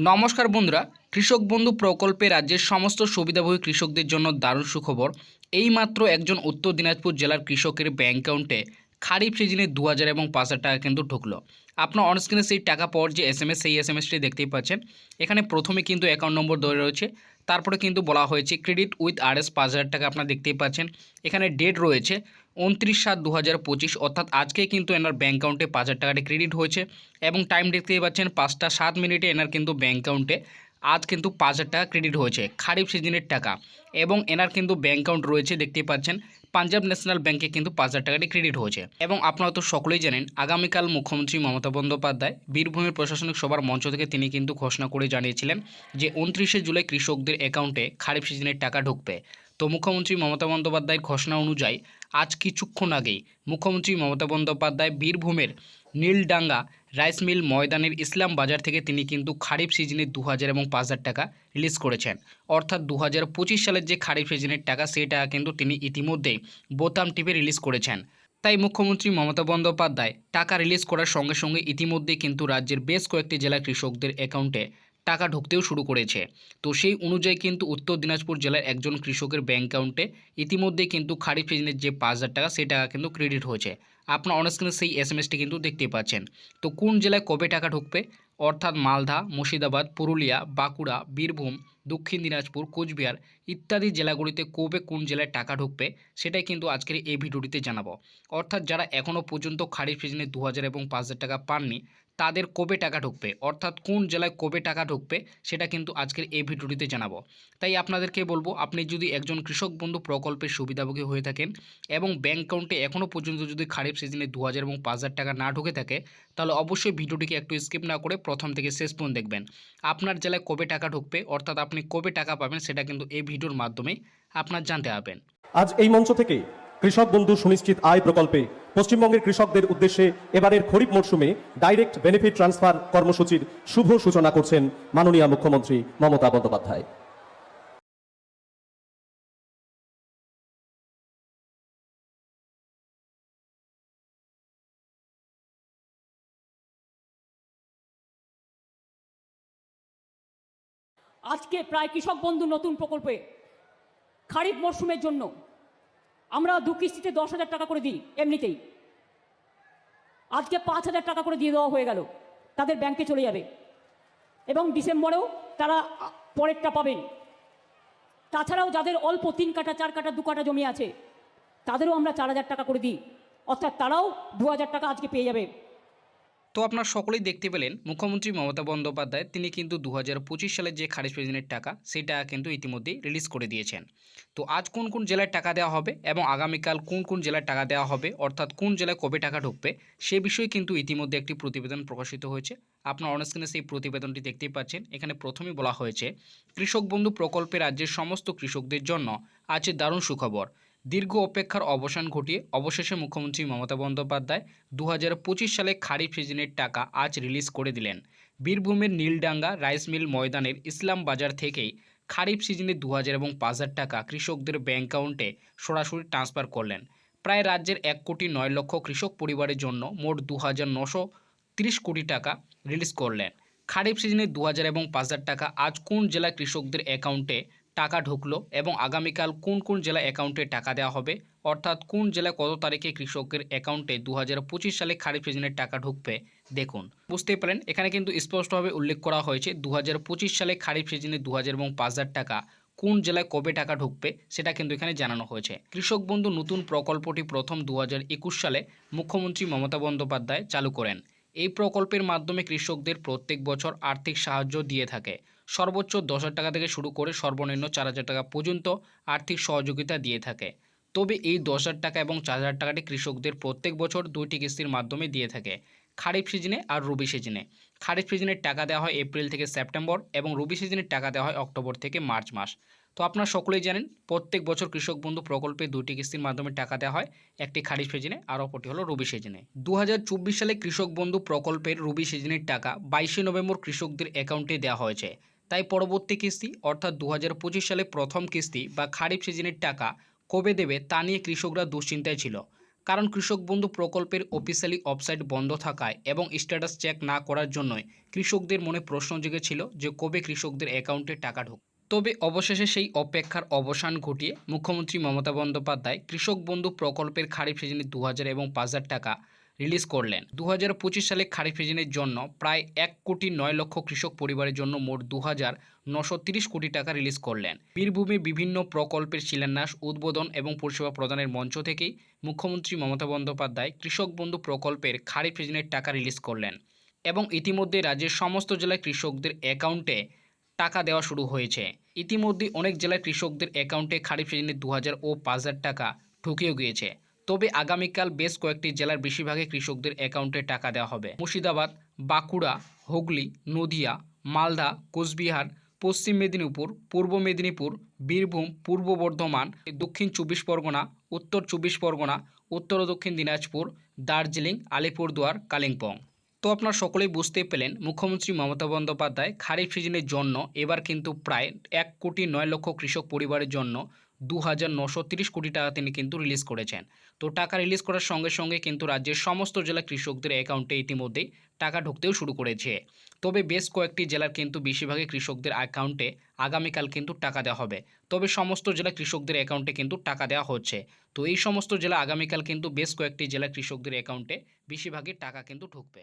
নমস্কার বন্ধুরা, কৃষক বন্ধু প্রকল্পে রাজ্যের সমস্ত সুবিধাভোগী কৃষকদের জন্য দারুণ সুখবর। এইমাত্র একজন উত্তর দিনাজপুর জেলার কৃষকের ব্যাঙ্ক অ্যাকাউন্টে খারিফ সিজনে দু হাজার এবং পাঁচ হাজার টাকা কিন্তু ঢুকলো। আপনার অনস্ক্রিনে সেই টাকা পাওয়ার যে এস এম এস সেই এস এম এসটি দেখতেই পাচ্ছেন। এখানে প্রথমে কিন্তু অ্যাকাউন্ট নম্বর দেওয়া রয়েছে। তারপরে কিন্তু বলা হয়েছে ক্রেডিট উইথ আর এস পাঁচ হাজার টাকা আপনারা দেখতেই পাচ্ছেন। এখানে ডেট রয়েছে উনত্রিশ সাত দু হাজার পঁচিশ, অর্থাৎ আজকে কিন্তু এনার ব্যাঙ্ক অ্যাকাউন্টে পাঁচ হাজার টাকাটি ক্রেডিট হয়েছে এবং টাইম দেখতেই পাচ্ছেন পাঁচটা সাত মিনিটে এনার কিন্তু ব্যাঙ্ক অ্যাকাউন্টে আজ কিন্তু পাঁচ হাজার টাকা ক্রেডিট হয়েছে, খারিফ সিজনের টাকা। এবং এনার কিন্তু ব্যাঙ্ক অ্যাকাউন্ট রয়েছে, দেখতেই পাচ্ছেন। পাঞ্জাব ন্যাশনাল ব্যাংকে কিন্তু পাঁচ হাজার টাকাটি ক্রেডিট হয়েছে। এবং আপনারা তো সকলেই জানেন, আগামীকাল মুখ্যমন্ত্রী মমতা বন্দ্যোপাধ্যায় বীরভূমের প্রশাসনিক সভার মঞ্চ থেকে তিনি কিন্তু ঘোষণা করে জানিয়েছিলেন যে উনত্রিশে জুলাই কৃষকদের অ্যাকাউন্টে খারিফ সিজনের টাকা ঢুকবে। তো মুখ্যমন্ত্রী মমতা বন্দ্যোপাধ্যায়ের ঘোষণা অনুযায়ী, আজ কিছুক্ষণ আগেই মুখ্যমন্ত্রী মমতা বন্দ্যোপাধ্যায় বীরভূমের নীলডাঙ্গা রাইস মিল ময়দানের ইসলাম বাজার থেকে তিনি কিন্তু খারিফ সিজনে দু হাজার এবং পাঁচ হাজার টাকা রিলিজ করেছেন। অর্থাৎ দু হাজার পঁচিশ সালের যে খারিফ সিজনের টাকা, সেই টাকা কিন্তু তিনি ইতিমধ্যেই বোতাম টিপে রিলিজ করেছেন। তাই মুখ্যমন্ত্রী মমতা বন্দ্যোপাধ্যায় টাকা রিলিজ করার সঙ্গে সঙ্গে ইতিমধ্যে কিন্তু রাজ্যের বেশ কয়েকটি জেলা কৃষকদের অ্যাকাউন্টে টাকা ঢুকতেও শুরু করেছে। তো সেই অনুযায়ী কিন্তু উত্তর দিনাজপুর জেলার একজন কৃষকের ব্যাঙ্ক অ্যাকাউন্টে ইতিমধ্যে কিন্তু খারিফ সিজনের যে পাঁচ হাজার টাকা, সেই টাকা কিন্তু ক্রেডিট হয়েছে। আপনার অনস্ক্রিনে সেই এস এম এসটি কিন্তু দেখতে পাচ্ছেন। তো কোন জেলায় কবে টাকা ঢুকবে? অর্থাৎ মালদা, মুর্শিদাবাদ, পুরুলিয়া, বাঁকুড়া, বীরভূম, দক্ষিণ দিনাজপুর, কোচবিহার ইত্যাদি জেলাগুলিতে কবে কোন জেলায় টাকা ঢুকবে, সেটাই কিন্তু আজকের এই ভিডিওটিতে জানাব। অর্থাৎ যারা এখনও পর্যন্ত খারিফ সিজনে দু হাজার এবং পাঁচ হাজার টাকা পাননি তাদের কবে টাকা ঢুকবে? অর্থাৎ কোন জেলায় কবে টাকা ঢুকবে? সেটা কিন্তু আজকের এই ভিডিওটিতে জানাব। তাই আপনাদেরকে বলব, আপনি যদি একজন কৃষক বন্ধু প্রকল্পের সুবিধাভোগী হয়ে থাকেন এবং ব্যাঙ্ক অ্যাকাউন্টে এখনও পর্যন্ত যদি খারিফ সিজনে দু হাজার এবং পাঁচ হাজার টাকা না ঢুকে থাকে, তাহলে অবশ্যই ভিডিওটিকে একটু স্কিপ না করে প্রথম থেকে শেষ পর্যন্ত দেখবেন। আপনার জেলায় কবে টাকা ঢুকবে, অর্থাৎ আপনি কবে টাকা পাবেন, সেটা কিন্তু এই ভিডিওর মাধ্যমে আপনার জানতে পারবেন আজ এই মঞ্চ থেকে কৃষক বন্ধু সুনিশ্চিত আয় প্রকল্পে পশ্চিমবঙ্গের কৃষকদের উদ্দেশ্যে এবারের খরিফ মরশুমে ডাইরেক্ট বেনিফিট ট্রান্সফার কর্মসূচির শুভ সূচনা করছেন মাননীয় মুখ্যমন্ত্রী মমতা বন্দ্যোপাধ্যায়। আজকে প্রায় কৃষক বন্ধু নতুন প্রকল্পে খারিফ মরশুমের জন্য আমরা দু কিস্তিতে দশ হাজার টাকা করে দিই, এমনিতেই। আজকে পাঁচ হাজার টাকা করে দিয়ে দেওয়া হয়ে গেল, তাদের ব্যাংকে চলে যাবে। এবং ডিসেম্বরেও তারা পরেরটা পাবেন। তাছাড়াও যাদের অল্প তিন কাটা চার কাটা দু কাটা জমি আছে, তাদেরও আমরা চার হাজার টাকা করে দিই। অর্থাৎ তারাও দু হাজার টাকা আজকে পেয়ে যাবে। তো আপনারা সকলেই দেখতে পেলেন, মুখ্যমন্ত্রী মমতা বন্দ্যোপাধ্যায় তিনি কিন্তু দু হাজার পঁচিশ সালের যে খারিফ সিজনের টাকা সেই টাকা কিন্তু ইতিমধ্যেই রিলিজ করে দিয়েছেন। তো আজ কোন কোন জেলায় টাকা দেওয়া হবে এবং আগামীকাল কোন কোন জেলায় টাকা দেওয়া হবে, অর্থাৎ কোন জেলায় কবে টাকা ঢুকবে, সে বিষয়ে কিন্তু ইতিমধ্যে একটি প্রতিবেদন প্রকাশিত হয়েছে। আপনার অনস্ক্রিনে সেই প্রতিবেদনটি দেখতেই পাচ্ছেন। এখানে প্রথমেই বলা হয়েছে, কৃষক বন্ধু প্রকল্পে রাজ্যের সমস্ত কৃষকদের জন্য আছে দারুণ সুখবর। দীর্ঘ অপেক্ষার অবসান ঘটিয়ে অবশেষে মুখ্যমন্ত্রী মমতা বন্দ্যোপাধ্যায় দু হাজার পঁচিশ সালে খারিফ সিজনের টাকা আজ রিলিজ করে দিলেন। বীরভূমের নীলডাঙ্গা রাইস মিল ময়দানের ইসলাম বাজার থেকেই খারিফ সিজনে দু হাজার এবং পাঁচ হাজার টাকা কৃষকদের ব্যাঙ্ক অ্যাকাউন্টে সরাসরি ট্রান্সফার করলেন। প্রায় রাজ্যের এক কোটি নয় লক্ষ কৃষক পরিবারের জন্য মোট দু কোটি টাকা রিলিজ করলেন। খারিফ সিজনে দু হাজার এবং পাঁচ হাজার টাকা আজ কোন জেলা কৃষকদের অ্যাকাউন্টে টাকা ঢুকলো এবং আগামীকাল কোন কোন জেলা অ্যাকাউন্টে টাকা দেওয়া হবে? অর্থাৎ কোন জেলায় কত তারিখে কৃষকের অ্যাকাউন্টে দু হাজার পঁচিশ সালে খারিফ সিজনের টাকা ঢুকবে? দেখুন বুঝতে পারেন এখানে কিন্তু স্পষ্টভাবে উল্লেখ করা হয়েছে দু হাজার পঁচিশ সালে খারিফ সিজনে দু হাজার এবং পাঁচ হাজার টাকা। কোন জেলায় কবে টাকা ঢুকবে সেটা কিন্তু এখানে জানানো হয়েছে। কৃষক বন্ধু, নতুন প্রকল্পটি প্রথম দু হাজার একুশ সালে মুখ্যমন্ত্রী মমতা বন্দ্যোপাধ্যায় চালু করেন। এই প্রকল্পের মাধ্যমে কৃষকদের প্রত্যেক বছর আর্থিক সাহায্য দিয়ে থাকে। সর্বোচ্চ দশ টাকা থেকে শুরু করে সর্বনিম্ন চার হাজার টাকা পর্যন্ত আর্থিক সহযোগিতা দিয়ে থাকে। তবে এই দশ টাকা এবং চার হাজার টাকাটি কৃষকদের প্রত্যেক বছর দুইটি কিস্তির মাধ্যমে দিয়ে থাকে। খারিফ সিজনে আর রবি সিজনে। খারিফ সিজনের টাকা দেওয়া হয় এপ্রিল থেকে সেপ্টেম্বর এবং রবি সিজনের টাকা দেওয়া হয় অক্টোবর থেকে মার্চ মাস। তো আপনারা সকলেই জানেন, প্রত্যেক বছর কৃষক বন্ধু প্রকল্পে দুটি কিস্তির মাধ্যমে টাকা দেওয়া হয়। একটি খারিফ সিজনে, আর অপরটি হলো রবি সিজনে। দু হাজার চব্বিশ সালে কৃষক বন্ধু প্রকল্পের রবি সিজনের টাকা বাইশে নভেম্বর কৃষকদের অ্যাকাউন্টে দেওয়া হয়েছে। তাই পরবর্তী কিস্তি, অর্থাৎ দু হাজার পঁচিশ সালে প্রথম কিস্তি বা খারিফ সিজনের টাকা কবে দেবে তা নিয়ে কৃষকরা দুশ্চিন্তায় ছিল। কারণ কৃষক বন্ধু প্রকল্পের অফিসিয়ালি ওয়েবসাইট বন্ধ থাকায় এবং স্ট্যাটাস চেক না করার জন্যই কৃষকদের মনে প্রশ্ন জেগেছিল যে কবে কৃষকদের অ্যাকাউন্টে টাকা ঢুক তবে অবশেষে সেই অপেক্ষার অবসান ঘটিয়ে মুখ্যমন্ত্রী মমতা বন্দ্যোপাধ্যায় কৃষক বন্ধু প্রকল্পের খারিফ সিজনে দু হাজার এবং পাঁচ হাজার টাকা রিলিজ করলেন। দু হাজার পঁচিশ সালে খারিফ সিজনের জন্য প্রায় এক কোটি নয় লক্ষ কৃষক পরিবারের জন্য মোট দু কোটি টাকা রিলিজ করলেন। বীরভূমে বিভিন্ন প্রকল্পের শিলান্যাস, উদ্বোধন এবং পরিষেবা প্রদানের মঞ্চ থেকেই মুখ্যমন্ত্রী মমতা বন্দ্যোপাধ্যায় কৃষক বন্ধু প্রকল্পের খারিফ সিজনের টাকা রিলিজ করলেন এবং ইতিমধ্যে রাজ্যের সমস্ত জেলায় কৃষকদের অ্যাকাউন্টে টাকা দেওয়া শুরু হয়েছে। ইতিমধ্যে অনেক জেলায় কৃষকদের অ্যাকাউন্টে খারিফ সিজনে দু হাজার ও পাঁচ হাজার টাকা ঢুকেও গিয়েছে। তবে আগামীকাল বেশ কয়েকটি জেলার বেশিরভাগে কৃষকদের অ্যাকাউন্টে টাকা দেওয়া হবে। মুর্শিদাবাদ, বাঁকুড়া, হুগলি, নদিয়া, মালদা, কোচবিহার, পশ্চিম মেদিনীপুর, পূর্ব মেদিনীপুর, বীরভূম, পূর্ব বর্ধমান, দক্ষিণ চব্বিশ পরগনা, উত্তর চব্বিশ পরগনা, উত্তর ও দক্ষিণ দিনাজপুর, দার্জিলিং, আলিপুরদুয়ার, কালিম্পং। তো আপনারা সকলেই বুঝতে পেলেন, মুখ্যমন্ত্রী মমতা বন্দ্যোপাধ্যায় খারিফ সিজনের জন্য এবার কিন্তু প্রায় এক কোটি নয় লক্ষ কৃষক পরিবারের জন্য দু হাজার নশো কোটি টাকা তিনি কিন্তু রিলিজ করেছেন। তো টাকা রিলিজ করার সঙ্গে সঙ্গে কিন্তু রাজ্যের সমস্ত জেলা কৃষকদের অ্যাকাউন্টে ইতিমধ্যেই টাকা ঢুকতেও শুরু করেছে। তবে বেশ কয়েকটি জেলার কিন্তু বেশিরভাগই কৃষকদের অ্যাকাউন্টে আগামীকাল কিন্তু টাকা দেওয়া হবে। তবে সমস্ত জেলা কৃষকদের অ্যাকাউন্টে কিন্তু টাকা দেওয়া হচ্ছে। তো এই সমস্ত জেলা আগামীকাল কিন্তু বেশ কয়েকটি জেলা কৃষকদের অ্যাকাউন্টে বেশিরভাগই টাকা কিন্তু ঢুকবে।